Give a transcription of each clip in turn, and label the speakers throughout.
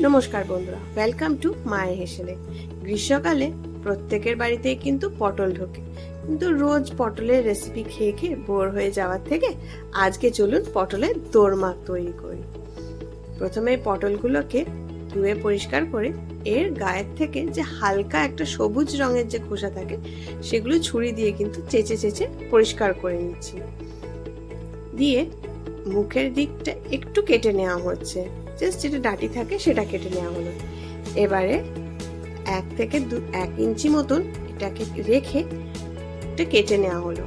Speaker 1: নমস্কার বন্ধুরা welcome to মায়ে হেসেলে। গ্রীষ্মকালে প্রত্যেকের বাড়িতেই কিন্তু পটল ঢোকে। কিন্তু রোজ পটলের রেসিপি খেয়ে খেয়ে বোর হয়ে যাওয়ার থেকে আজকে চলুন পটলের দোরমা তৈরি করি। প্রথমে পটলগুলোকে ধুয়ে পরিষ্কার করে এর গায়ের থেকে যে হালকা একটা সবুজ রঙের যে খোসা থাকে, সেগুলো ছুরি দিয়ে কিন্তু চেচে চেচে পরিষ্কার করে নিচ্ছি। দিয়ে মুখের দিকটা একটু কেটে নেওয়া হচ্ছে। জাস্ট যেটা ডাটি থাকে সেটা কেটে নেওয়া হলো। এবারে এক থেকে দু, এক ইঞ্চি মতন এটাকে রেখে এটা কেটে নেওয়া হলো।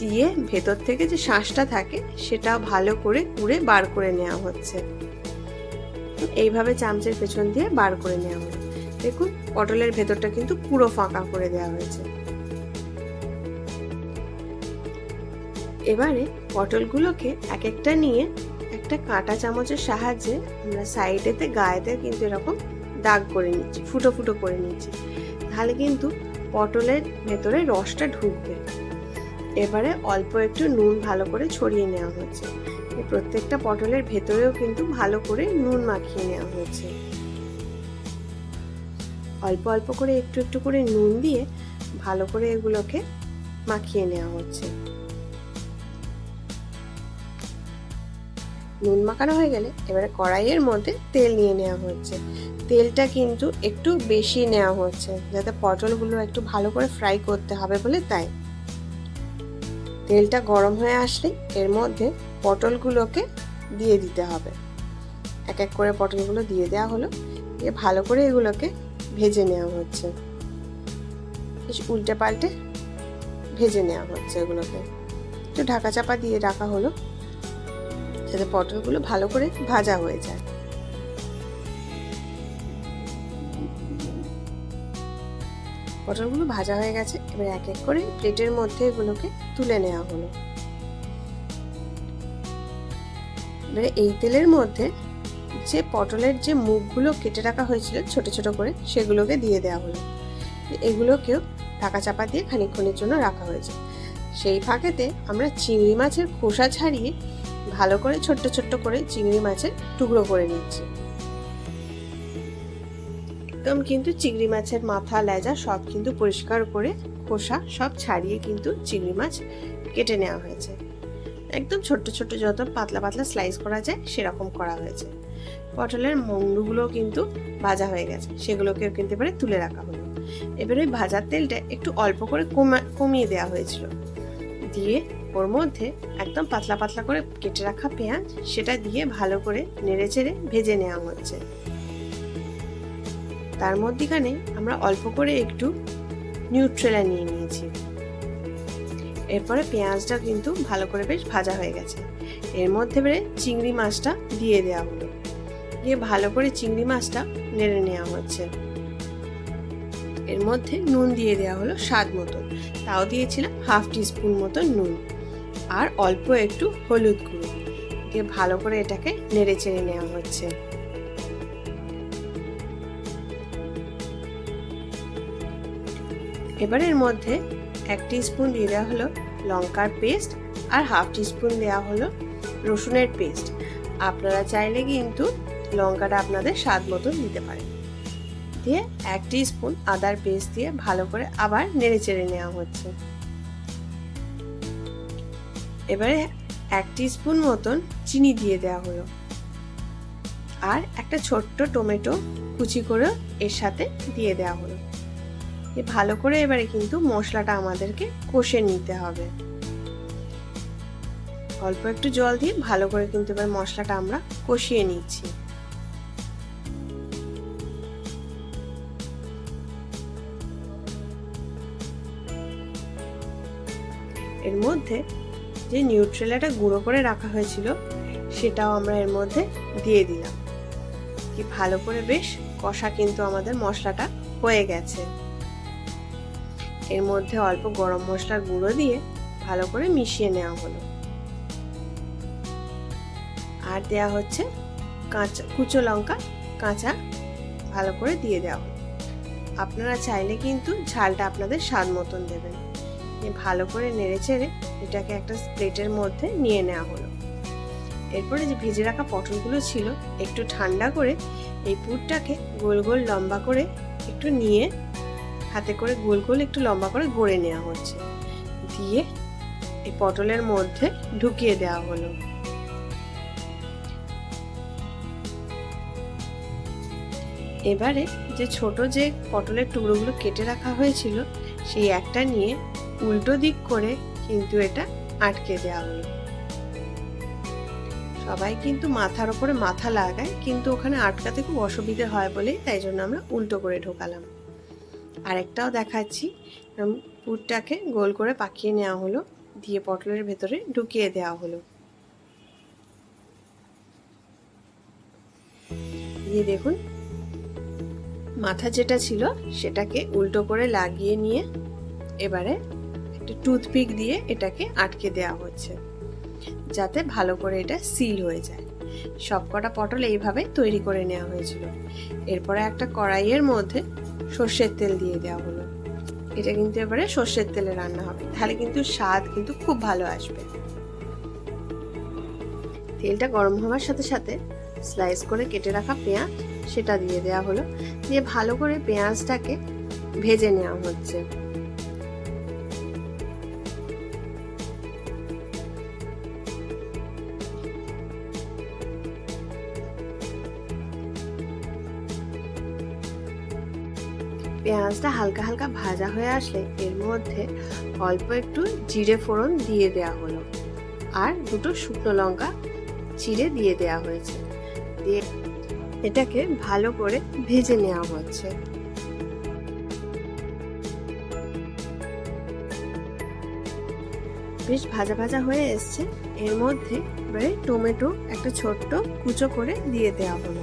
Speaker 1: দিয়ে ভেতর থেকে যে শ্বাসটা থাকে সেটা ভালো করে কুড়ে বার করে নেওয়া হচ্ছে। এইভাবে চামচের পেছন দিয়ে বার করে নেওয়া হলো। দেখুন, পটলের ভেতরটা কিন্তু পুরো ফাঁকা করে দেওয়া হয়েছে। এবারে পটলগুলোকে এক একটা নিয়ে একটা কাঁটা চামচের সাহায্যে আমরা সাইডেতে গায়েতে কিন্তু এরকম দাগ করে নিচ্ছি, ফুটো ফুটো করে নিচ্ছি। তাহলে কিন্তু পটলের ভেতরে রসটা ঢুকবে। এবারে অল্প একটু নুন ভালো করে ছড়িয়ে নেওয়া হচ্ছে। প্রত্যেকটা পটলের ভেতরেও কিন্তু ভালো করে নুন মাখিয়ে নেওয়া হয়েছে অল্প অল্প করে একটু একটু করে নুন দিয়ে ভালো করে এগুলোকে মাখিয়ে নেওয়া হচ্ছে। নুন মাখানো হয়ে গেলে এবারে কড়াইয়ের মধ্যে তেল নিয়ে নেওয়া হচ্ছে। তেলটা কিন্তু একটু বেশি নেওয়া হচ্ছে, যাতে পটলগুলো একটু ভালো করে ফ্রাই করতে হবে বলে তাই। তেলটা গরম হয়ে আসলে এর মধ্যে পটলগুলোকে দিয়ে দিতে হবে। এক এক করে পটলগুলো দিয়ে দেওয়া হলো, দিয়ে ভালো করে এগুলোকে ভেজে নেওয়া হচ্ছে। বেশ উল্টে পাল্টে ভেজে নেওয়া হচ্ছে এগুলোকে। একটু ঢাকা চাপা দিয়ে রাখা হলো। যাতে পটলগুলো ভালো করে ভাজা হয়ে যায়। পটলগুলো ভাজা হয়ে গেছে, এবার এক এক করে প্লেটের মধ্যে এগুলোকে তুলে নেওয়া হলো। এবারে এই তেলের মধ্যে যে পটলের যে মুখগুলো কেটে রাখা হয়েছিল ছোট ছোট করে, সেগুলোকে দিয়ে দেওয়া হলো। এগুলোকেও ঢাকা চাপা দিয়ে খানিকক্ষণের জন্য রাখা হয়েছে। সেই ফাঁকেতে আমরা চিংড়ি মাছের খোসা ছাড়িয়ে ভালো করে ছোট্ট ছোট্ট করে চিংড়ি মাছের টুকরো করে নিচ্ছি। একদম কিন্তু চিংড়ি মাছের মাথা, লেজা সব কিন্তু পরিষ্কার করে খোসা সব ছাড়িয়ে কিন্তু চিংড়ি মাছ কেটে নেওয়া হয়েছে। একদম ছোট্ট ছোট্ট যত পাতলা পাতলা স্লাইস করা যায় সেরকম করা হয়েছে। পটলের মন্ডুগুলো কিন্তু ভাজা হয়ে গেছে, সেগুলোকেও কিন্তু এবারে তুলে রাখা হলো। এবারে ওই ভাজার তেলটা একটু অল্প করে কমিয়ে দেওয়া হয়েছিল। দিয়ে ওর মধ্যে একদম পাতলা পাতলা করে কেটে রাখা পেঁয়াজ, সেটা দিয়ে ভালো করে নেড়ে চেড়ে ভেজে নেওয়া হচ্ছে। তার মধ্যেখানে আমরা অল্প করে একটু নিউট্রেলা নিয়ে নিয়েছি। এরপরে পেঁয়াজটা কিন্তু ভালো করে বেশ ভাজা হয়ে গেছে। এর মধ্যে বেড়ে চিংড়ি মাছটা দিয়ে দেওয়া হলো। দিয়ে ভালো করে চিংড়ি মাছটা নেড়ে নেওয়া হচ্ছে। এর মধ্যে নুন দিয়ে দেওয়া হলো স্বাদ মতো। তাও দিয়েছিলাম হাফ টিস্পুন মতো নুন। আর অল্প একটু হলুদ গুঁড়ো দিয়ে ভালো করে এটাকে নেড়ে চেড়ে নেওয়া হচ্ছে। এবার এর মধ্যে এক স্পুন দিয়ে দেওয়া হলো লঙ্কার পেস্ট আর হাফ টিস্পুন দেওয়া হলো রসুনের পেস্ট। আপনারা চাইলে কিন্তু লঙ্কাটা আপনাদের স্বাদ মতো দিতে পারেন। দিয়ে এক স্পুন আদার পেস্ট দিয়ে ভালো করে আবার নেড়ে চেড়ে নেওয়া হচ্ছে। এবারে এক স্পুন মতন চিনি দিয়ে দেওয়া হলো। আর একটা ছোট্ট টমেটো কুচি করে এর সাথে দিয়ে দেওয়া হলো। ভালো করে এবারে কিন্তু মশলাটা আমাদেরকে কষে নিতে হবে। অল্প একটু জল দিয়ে ভালো করে কিন্তু এবার মশলাটা আমরা কষিয়ে নিচ্ছি। এর মধ্যে যে নিউট্রেলাটা গুঁড়ো করে রাখা হয়েছিল, সেটাও আমরা এর মধ্যে দিয়ে দিলাম। কি ভালো করে বেশ কষা কিন্তু আমাদের মশলাটা হয়ে গেছে। এর মধ্যে অল্প গরম মশলার গুঁড়ো দিয়ে ভালো করে মিশিয়ে নেওয়া হলো। আর দেয়া হচ্ছে কাঁচা, কুচো লঙ্কা, কাঁচা ভালো করে দিয়ে দেওয়া হলো। আপনারা চাইলে কিন্তু ঝালটা আপনাদের স্বাদ মতন দেবেন। ভালো করে নেড়ে চেড়ে এটাকে একটা প্লেটের মধ্যে নিয়ে নেওয়া হলো। এরপরে যে ভেজে রাখা পটলগুলো ছিল, একটু ঠান্ডা করে এই পুরটাকে গোল গোল লম্বা করে একটু নিয়ে হাতে করে গোল গোল একটু লম্বা করে গড়ে নেওয়া হচ্ছে। দিয়ে এই পটলের মধ্যে ঢুকিয়ে দেওয়া হলো। এবারে যে ছোট যে পটলের টুকরোগুলো কেটে রাখা হয়েছিল, সেই একটা নিয়ে উল্টো দিক করে কিন্তু এটা আটকে দেওয়া হলো। সবাই কিন্তু মাথার ওপরে মাথা লাগায়, কিন্তু ওখানে আটকাতে খুব অসুবিধে হয় বলে তাই জন্য আমরা উল্টো করে ঢোকালাম। আরেকটাও দেখাচ্ছি পুরটাকে গোল করে পাকিয়ে নেওয়া হলো, দিয়ে পটলের ভেতরে ঢুকিয়ে দেওয়া হলো। দিয়ে দেখুন, মাথা যেটা ছিল সেটাকে উল্টো করে লাগিয়ে নিয়ে এবারে একটা টুথপিক দিয়ে এটাকে আটকে দেওয়া হচ্ছে, যাতে ভালো করে এটা সিল হয়ে যায়। সবকটা পটল এইভাবে তৈরি করে নেওয়া হয়েছিল। এরপরে একটা কড়াইয়ের মধ্যে সর্ষের তেল দিয়ে দেওয়া হলো। এটা কিন্তু এবারে সর্ষের তেলে রান্না হবে। তাহলে কিন্তু স্বাদ কিন্তু খুব ভালো আসবে। তেলটা গরম হওয়ার সাথে সাথে স্লাইস করে কেটে রাখা পেঁয়াজ, সেটা দিয়ে দেওয়া হলো। দিয়ে ভালো করে পেঁয়াজটাকে ভেজে নেওয়া হচ্ছে। পেঁয়াজটা হালকা হালকা ভাজা হয়ে আসলে এর মধ্যে অল্প একটু জিরে ফোড়ন দিয়ে দেওয়া হলো। আর দুটো শুকনো লঙ্কা চিড়ে দিয়ে দেওয়া হয়েছে। দিয়ে এটাকে ভালো করে ভেজে নেওয়া হচ্ছে। বেশ ভাজা ভাজা হয়ে এসছে। এর মধ্যে টমেটো একটা ছোট্ট কুচো করে দিয়ে দেওয়া হলো।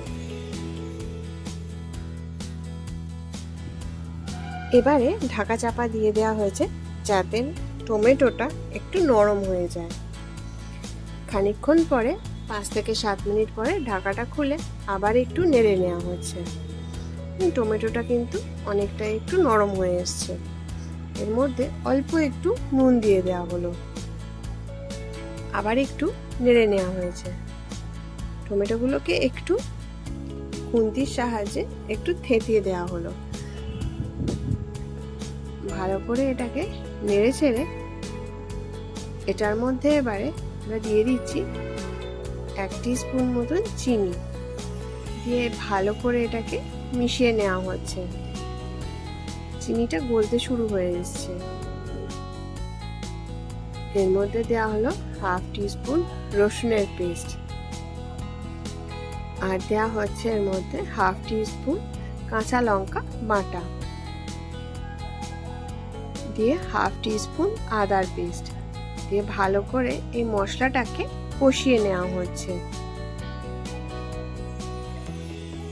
Speaker 1: এবারে ঢাকা চাপা দিয়ে দেওয়া হয়েছে যাতে টমেটোটা একটু নরম হয়ে যায়। খানিকক্ষণ পরে পাঁচ থেকে সাত মিনিট পরে ঢাকাটা খুলে আবার একটু নেড়ে নেওয়া হচ্ছে। টমেটোটা কিন্তু অনেকটা একটু নরম হয়ে এসছে। এর মধ্যে অল্প একটু নুন দিয়ে দেওয়া হলো। আবার একটু নেড়ে নেওয়া হয়েছে। টমেটোগুলোকে একটু খুন্তির সাহায্যে একটু থেতিয়ে দেওয়া হলো। ভালো করে এটাকে নেড়ে ছেড়ে এটার মধ্যে এবারে আমরা দিয়ে দিচ্ছি এক স্পুন মতন চিনি দিয়ে ভালো করে এটাকে মিশিয়ে নেওয়া হচ্ছে। চিনিটা গলতে শুরু হয়ে এসছে। এর মধ্যে দেওয়া হলো হাফ স্পুন রসুনের পেস্ট। আর দেওয়া হচ্ছে এর মধ্যে হাফ স্পুন কাঁচা লঙ্কা বাটা। দিয়ে হাফ স্পুন আদার পেস্ট দিয়ে ভালো করে এই মশলাটাকে কষিয়ে নেওয়া হচ্ছে।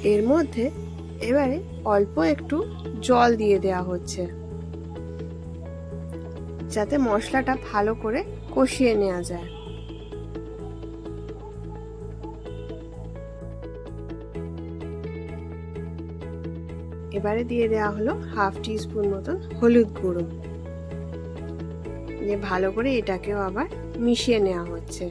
Speaker 1: এর মধ্যে এবারে অল্প একটু জল দিয়ে দেওয়া হচ্ছে। যাতে মশলাটা ভালো করে কষিয়ে নেওয়া যায়। এবারে দিয়ে দেওয়া হলো হাফ টি স্পুন মতন হলুদ গুঁড়ো। দিয়ে ভালো করে এটাকেও আবার মিশিয়ে নেওয়া হচ্ছে।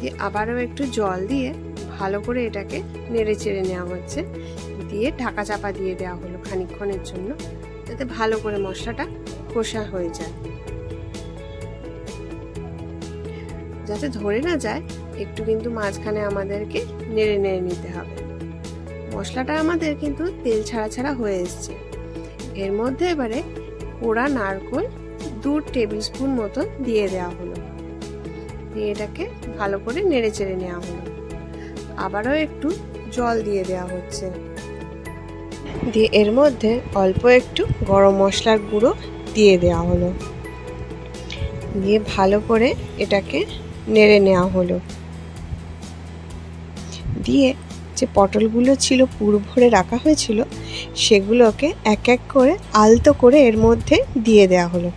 Speaker 1: দিয়ে আবারও একটু জল দিয়ে ভালো করে এটাকে নেড়ে চেড়ে নেওয়া হচ্ছে। দিয়ে ঢাকা চাপা দিয়ে দেওয়া হলো খানিকক্ষণের জন্য, যাতে ভালো করে মশলাটা কষা হয়ে যায়। যাতে ধরে না যায়, একটু কিন্তু মাঝখানে আমাদেরকে নেড়ে নেড়ে নিতে হবে। মশলাটা আমাদের কিন্তু তেল ছাড়া ছাড়া হয়ে এসছে। এর মধ্যে এবারে পোড়া নারকোল দু টেবিল স্পুন মতন দিয়ে দেওয়া হলো। দিয়ে এটাকে ভালো করে নেড়ে চেড়ে নেওয়া হলো। আবারও একটু জল দিয়ে দেওয়া হচ্ছে। দিয়ে এর মধ্যে অল্প একটু গরম মশলার গুঁড়ো দিয়ে দেওয়া হলো। দিয়ে ভালো করে এটাকে নেড়ে নেওয়া হলো। দিয়ে যে পটলগুলো ছিল পুর ভরে রাখা হয়েছিল, সেগুলোকে এক এক করে আলতো করে এর মধ্যে দিয়ে দেওয়া হলো।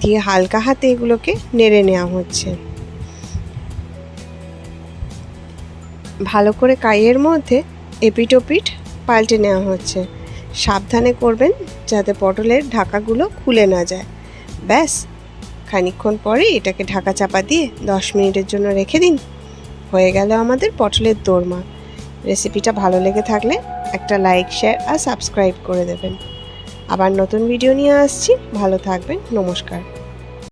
Speaker 1: দিয়ে হালকা হাতে এগুলোকে নেড়ে নেওয়া হচ্ছে। ভালো করে কাইয়ের মধ্যে এপিটোপিট পাল্টে নেওয়া হচ্ছে। সাবধানে করবেন যাতে পটলের ঢাকাগুলো খুলে না যায়। ব্যাস, খানিকক্ষণ পরে এটাকে ঢাকা চাপা দিয়ে দশ মিনিটের জন্য রেখে দিন। হয়ে গেল আমাদের পটলের দোরমা। রেসিপিটা ভালো লেগে থাকলে একটা লাইক, শেয়ার আর সাবস্ক্রাইব করে দেবেন। আবার নতুন ভিডিও নিয়ে আসছি। ভালো থাকবেন। নমস্কার।